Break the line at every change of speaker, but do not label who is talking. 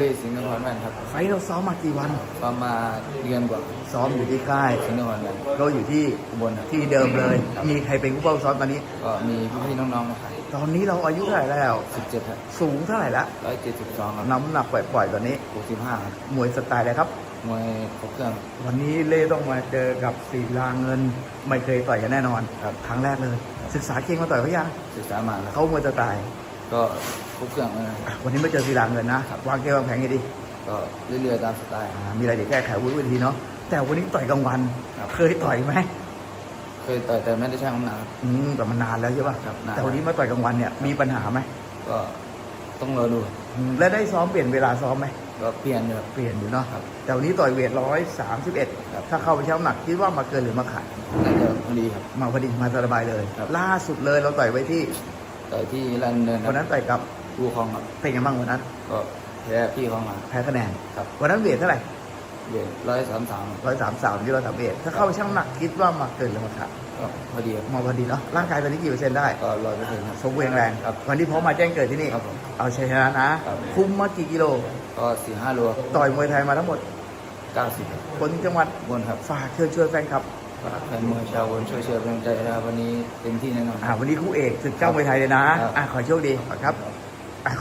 ลีสิงห์นครแม่นครับ
ไฟท์เราซ้อมมากี่วัน
ประมาณเดือนกว่า
ซ้อมอยู่ที่ค่าย
สิงห์นครแม่น
ก็อยู่ที่
อุบลครับ
ที่เดิมเลย มีใครเป็นผู้เฝ้าซ้อมตอนนี้
ก็มีพี่ๆน้องๆนะครับ
ตอนนี้เราอายุเท่าไหร่แล้ว
สิบเจ็ดครับ
สูงเท่าไหร่ละ
ร้อยเจ็ดสิบสองครับ
น้ำหนักปล่อยๆตอนนี้
หกสิบห้าครับ
มวยสไตล์อะไรครับ
มวยครบเครื่อง
วันนี้เล่ต้องมาเจอกับศิลาเงิน ไม่เคยต่อยกันแน่นอน
ครับ
ครั้งแรกเลย ศึกษาเก่งมาต่อยเขายัง
ศึกษามาแล้ว
เขามวยสไตล์
ก็ครบเครื่องเลยนะ
อะวันนี้มาเจอศิลาเงินนะ วางเกมวางแผนไงดี
ก็เรื่อยๆตามสไตล์
อ่ามีอะไรเดี๋ยวแก้ไขวุ้ยทีเนาะแต่วันนี้ต่อยกลางวัน
ครับ
เคยต่อยไหม
เคยต่อยแต่ไม่ได้ช่างน้ำหนักครับ
อืมแต่มันนานแล้วใช่ป่ะ
ครับนาน
แต่วันนี้มาต่อยกลางวันเนี่ยมีปัญหาไหม
ก็ต้องรอดู
อืมแล้วได้ซ้อมเปลี่ยนเวลาซ้อมไหม
ก็เปลี่ยนเลยครับ
เปลี่ยนอยู่เนาะ
ครับ
แต่วันนี้ต่อยเวทร้อยสามสิบเอ็ด
ครับ
ถ้าเข้าไปเช้าหนักคิดว่ามาเกินหรือมาขาด
น่าจะพอดีครับ
มาพอดีมาสบายเลย
ครับ
ล่าสุดเลยเราต่อยไว้ที่
ต่อยที่รันเดินค
วัน
รั
นั้นต่อยกับ
ผู้คลองครับ
เป็นไงบ้างวันนั้น
ก็แพ้พี่เขามา
แพ้คะแนน
ครับ
วันนั้นเวทเท่าไหร่
เบียดร้อยสามสาม
ร้อยสามสามที่เราทำเวทถ้าเข้าไปช่างหนักคิดว่ามาเกินหรือมาขาด
ก็พอดีครับ
มาพอดีเนาะร่างกายตอนนี้กี่เปอร์เซ็นต์ได้
ก็ร้อยเปอร์เซ็นต์ครับ
สมบูรณ์แข็งแรง
ครับ
วันนี้พร้อมมาแจ้งเกิดที่นี่
ครับผม
เอาชัยชนะนะ
ครับ
คุมมากี่กิโล
ก็สี่ห้าโล
ต่อยมวยไทยมาทั้งหมด
เก้าสิบ
คนจังหวัด
บนครับ
ฝากเชิญชวนแฟนคลับ
ฝากแฟนมวยชาวบนช่วยเชียร์เป็นกำลังใจนะครับวันนี้เต็มที่แน่นอน
อ่าวันนี้คู่เอกศึกเจ้ามวยไทยเลยนะ
ครับ
อ่าขอโชคดีครับอ่าขอ